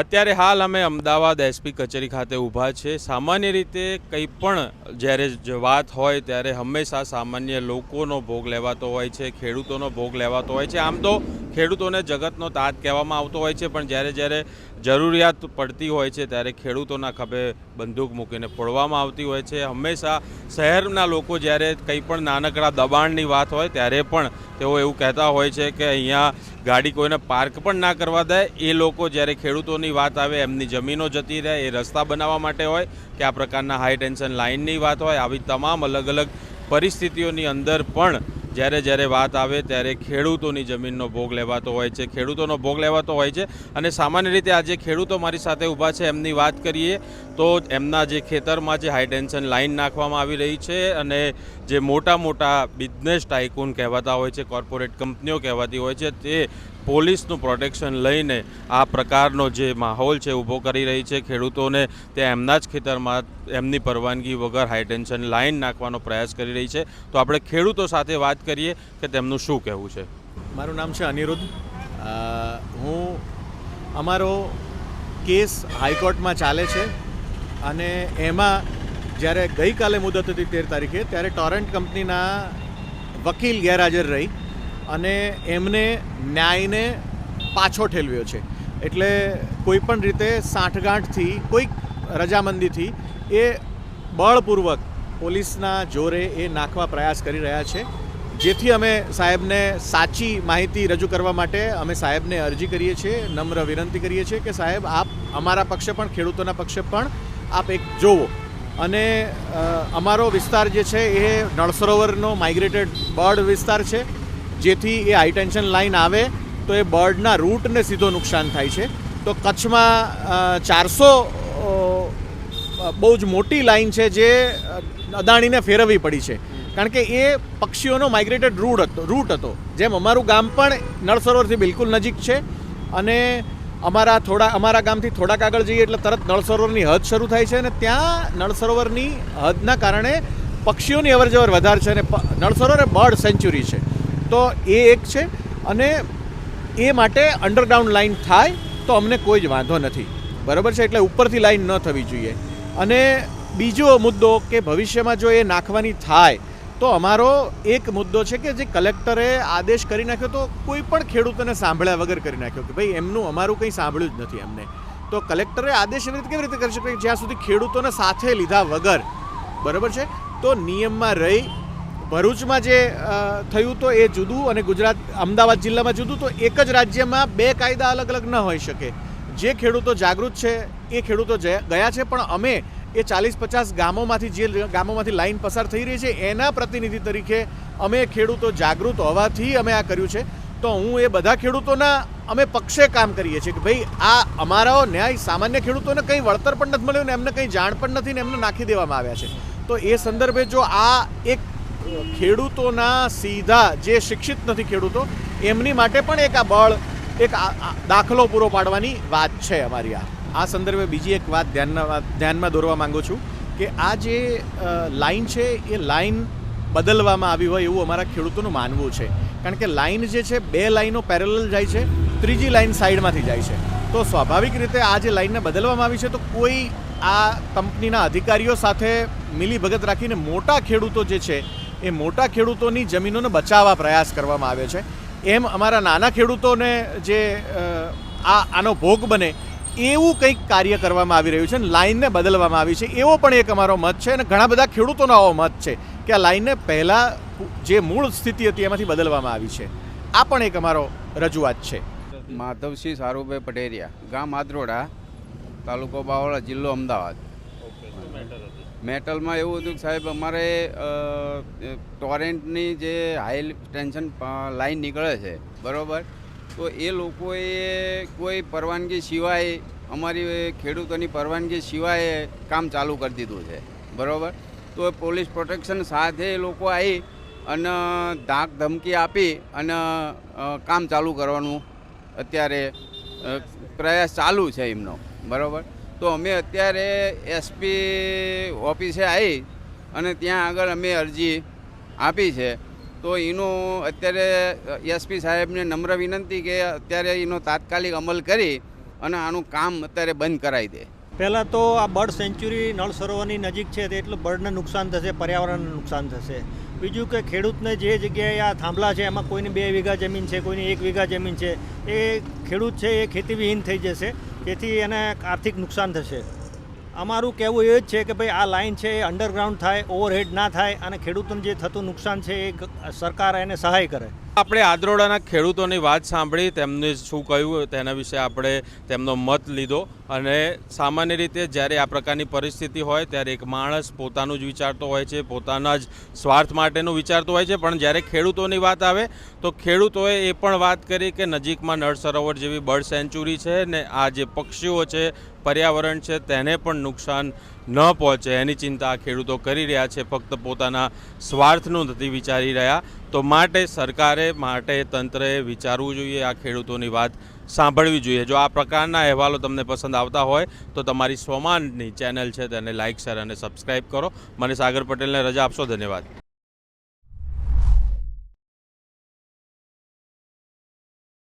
અત્યારે હાલ અમે અમદાવાદ એસપી કચેરી ખાતે ઊભા છે સામાન્ય રીતે કંઈ પણ જ્યારે વાત હોય ત્યારે હંમેશા સામાન્ય લોકોનો ભોગ લેવાતો હોય છે, ખેડૂતોનો ભોગ લેવાતો હોય છે. આમ તો ખેડૂતોને જગતનો તાત કહેવામાં આવતો હોય છે, પણ જ્યારે જ્યારે જરૂરિયાત પડતી હોય છે ત્યારે ખેડૂતોના ખભે બંદૂક મૂકીને ફોડવામાં આવતી હોય છે. હંમેશા શહેરના લોકો જ્યારે કંઈ પણ નાનકડા દબાણની વાત હોય ત્યારે પણ તેઓ એવું કહેતા હોય છે કે અહીંયા ગાડી કોઈને પાર્ક પણ ના કરવા દે. એ લોકો જ્યારે ખેડૂતોની વાત આવે, એમની જમીનો જતી રહે, એ રસ્તા બનાવવા માટે હોય કે આ પ્રકારના હાઈ ટેન્શન લાઇનની વાત હોય, આવી તમામ અલગ અલગ પરિસ્થિતિઓની અંદર પણ જ્યારે જ્યારે વાત આવે ત્યારે ખેડૂતોની જમીનનો ભોગ લેવાતો હોય છે, ખેડૂતોનો ભોગ લેવાતો હોય છે અને સામાન્ય રીતે આજે ખેડૂતો મારી સાથે ઊભા છે એમની વાત કરીએ તો એમના જે ખેતરમાં જે હાઈટેન્શન લાઇન નાખવામાં આવી રહી છે અને જે મોટા મોટા બિઝનેસ ટાઇકૂન કહેવાતા હોય છે કોર્પોરેટ કંપનીઓ કહેવાતી હોય છે, તે પોલીસનું પ્રોટેક્શન લઈને આ પ્રકારનો જે માહોલ છે, ઊભો કરી રહી છે, ખેડૂતોને તે એમના જ ખેતરમાં એમની પરવાનગી વગર હાઈટેન્શન લાઇન નાખવાનો પ્રયાસ કરી રહી છે. તો આપણે ખેડૂતો સાથે વાત કરીએ કે તેમનું શું કહેવું છે? મારું નામ છે અનિરુદ્ધ. હું અમારો કેસ હાઈકોર્ટમાં ચાલે છે અને એમાં જ્યારે ગઈકાલે મુદત હતી તેર તારીખે, ત્યારે ટોરેન્ટ કંપનીના વકીલ ગેરહાજર રહી. અને એમને ન્યાયને પાછો ઠેલવ્યો છે. એટલે કોઈ પણ રીતે સાંઠગાંઠથી, કોઈક રજામંદીથી એ બળપૂર્વક પોલીસના જોરે એ નાખવા પ્રયાસ કરી રહ્યા છે. જેથી અમે સાહેબને સાચી માહિતી રજૂ કરવા માટે અમે સાહેબને અરજી કરીએ છીએ, નમ્ર વિનંતી કરીએ છીએ કે સાહેબ, આપ અમારા પક્ષે પણ, ખેડૂતોના પક્ષે પણ આપ એક જોવો. અને અમારો વિસ્તાર જે છે એ નળ સરોવરનો માઇગ્રેટેડ બર્ડ વિસ્તાર છે. જેથી એ હાઈટેન્શન લાઇન આવે તો એ બર્ડના રૂટને સીધો નુકસાન થાય છે. તો કચ્છમાં ચારસો બહુ જ મોટી લાઈન છે જે અદાણીને ફેરવવી પડી છે. કારણ કે એ પક્ષીઓનો માઇગ્રેટેડ રૂટ હતો રૂટ હતો. જેમ અમારું ગામ પણ નળ સરોવરથી બિલકુલ નજીક છે અને અમારા થોડા, અમારા ગામથી થોડાક આગળ જઈએ એટલે તરત નળ સરોવરની હદ શરૂ થાય છે અને ત્યાં નળ સરોવરની હદના કારણે પક્ષીઓની અવરજવર વધારે છે અને નળ સરોવર એ બર્ડ સેન્ચ્યુરી છે. તો એ એક છે અને એ માટે અંડરગ્રાઉન્ડ લાઇન થાય તો અમને કોઈ જ વાંધો નથી. બરાબર છે? એટલે ઉપરથી લાઇન ન થવી જોઈએ. અને બીજો મુદ્દો કે ભવિષ્યમાં જો એ નાખવાની થાય, તો અમારો એક મુદ્દો છે કે જે કલેક્ટરે આદેશ કરી નાખ્યો તો કોઈ પણ ખેડૂતોને સાંભળ્યા વગર કરી નાખ્યો કે ભાઈ એમનું અમારું કંઈ સાંભળ્યું જ નથી અમને. તો કલેક્ટરે આદેશ એવી રીતે કેવી રીતે કરી શકે? જ્યાં સુધી ખેડૂતોને સાથે લીધા વગર. બરાબર છે? તો નિયમમાં રહી ભરૂચમાં જે થયું તો એ જુદું અને ગુજરાત, અમદાવાદ જિલ્લામાં જુદું, તો એક જ રાજ્યમાં બે કાયદા અલગ અલગ ન હોઈ શકે. જે ખેડૂતો જાગૃત છે, એ ખેડૂતો ગયા છે, પણ અમે એ ચાલીસ પચાસ ગામોમાંથી જે ગામોમાંથી લાઈન પસાર થઈ રહી છે, એના પ્રતિનિધિ તરીકે અમે ખેડૂતો જાગૃત હોવાથી અમે આ કર્યું છે. તો હું એ બધા ખેડૂતોના, અમે પક્ષે કામ કરીએ છીએ કે ભાઈ, આ અમારો ન્યાય સામાન્ય ખેડૂતોને કંઈ વળતર પણ નથી મળ્યું ને એમને કંઈ જાણ પણ નથી ને એમને નાખી દેવામાં આવ્યા છે. તો એ સંદર્ભે જો આ એક ખેડૂતોના સીધા જે શિક્ષિત નથી ખેડૂતો, એમની માટે પણ એક આ બળ, એક દાખલો પૂરો પાડવાની વાત છે અમારી આ. આ સંદર્ભે બીજી એક વાત ધ્યાનમાં ધ્યાનમાં દોરવા માંગુ છું કે આ જે લાઈન છે, એ લાઈન બદલવામાં આવી હોય એવું અમારા ખેડૂતોનું માનવું છે. કારણ કે લાઈન જે છે, બે લાઈનો પેરેલલ જાય છે, ત્રીજી લાઈન સાઈડમાંથી જાય છે. તો સ્વાભાવિક રીતે આ જે લાઈનને બદલવામાં આવી છે, તો કોઈ આ કંપનીના અધિકારીઓ સાથે મિલી ભગત રાખીને મોટા ખેડૂતો જે છે એ મોટા ખેડૂતોની જમીનોને બચાવવા પ્રયાસ કરવામાં આવે છે. એમ અમારા નાના ખેડૂતોને જે આ, આનો ભોગ બને, એવું કંઈક કાર્ય કરવામાં આવી રહ્યું છે અને લાઇનને બદલવામાં આવી છે. એવો પણ એક અમારો મત છે અને ઘણા બધા ખેડૂતોનો આવો મત છે કે આ લાઇનને પહેલાં જે મૂળ સ્થિતિ હતી એમાંથી બદલવામાં આવી છે. આ પણ એક અમારો રજૂઆત છે. માધવસિંહ સારુભાઈ પટેરિયા, ગામ આદરોડા, તાલુકો બાવળા, જિલ્લો અમદાવાદ. મેટલમાં એવું હતું કે સાહેબ, અમારે ટોરેન્ટની જે હાઈ ટેન્શન લાઈન નીકળે છે, બરાબર? તો એ લોકોએ કોઈ પરવાનગી સિવાય, અમારી ખેડૂતોની પરવાનગી સિવાય કામ ચાલુ કરી દીધું છે, બરાબર? તો પોલીસ પ્રોટેક્શન સાથે એ લોકો આવી અને ધાક ધમકી આપી અને કામ ચાલુ કરવાનું અત્યારે પ્રયાસ ચાલુ છે એમનો, બરાબર? તો અમે અત્યારે એસપી ઓફિસે આવી અને ત્યાં આગળ અમે અરજી આપી છે. તો એનું અત્યારે એસપી સાહેબને નમ્ર વિનંતી કે અત્યારે એનો તાત્કાલિક અમલ કરી અને આનું કામ અત્યારે બંધ કરાવી દે. પહેલાં તો આ બર્ડ સેન્ચ્યુરી નળ સરોવરની નજીક છે એટલું બર્ડને નુકસાન થશે, પર્યાવરણને નુકસાન થશે. બીજું કે ખેડૂતને જે જગ્યાએ આ થાંભલા છે, એમાં કોઈને બે વીઘા જમીન છે, કોઈને એક વીઘા જમીન છે, એ ખેડૂત છે, એ ખેતીવિહીન થઈ જશે. જેથી એને આર્થિક નુકસાન થશે. અમારું કહેવું એ જ છે કે ભાઈ આ લાઈન છે એ અંડરગ્રાઉન્ડ થાય ઓવરહેડ ના થાય અને ખેડૂતોને જે થતું નુકસાન છે એ સરકાર એને સહાય કરે. આપણે આદ્રોડાના ખેડૂતોની વાત સાંભળી, તેમને શું કહ્યું, તેના વિશે આપણે તેમનો મત લીધો અને સામાન્ય રીતે જ્યારે આ પ્રકારની પરિસ્થિતિ હોય ત્યારે એક માણસ પોતાનું જ વિચારતો હોય છે, પોતાના જ સ્વાર્થ માટેનું વિચારતો હોય છે. પણ જ્યારે ખેડૂતોની વાત આવે તો ખેડૂતોએ એ પણ વાત કરી કે નજીકમાં નળ સરોવર જેવી બર્ડ સેન્ચુરી છે ને આ જે પક્ષીઓ છે, પર્યાવરણ છે, તેને પણ નુકસાન ન પહોંચે એની ચિંતા ખેડૂતો કરી રહ્યા છે. ફક્ત પોતાના સ્વાર્થનું નથી વિચારી રહ્યા. તો માટે સરકારે, માટે તંત્રએ વિચારવું જોઈએ, આ ખેડૂતોની વાત સાંભળવી જોઈએ. જો આ પ્રકારના અહેવાલો તમને પસંદ આવતા હોય, તો તમારી સ્વમાનની ચેનલ છે તેને લાઇક શેર અને સબસ્ક્રાઇબ કરો. મને સાગર પટેલને રજા આપશો. ધન્યવાદ.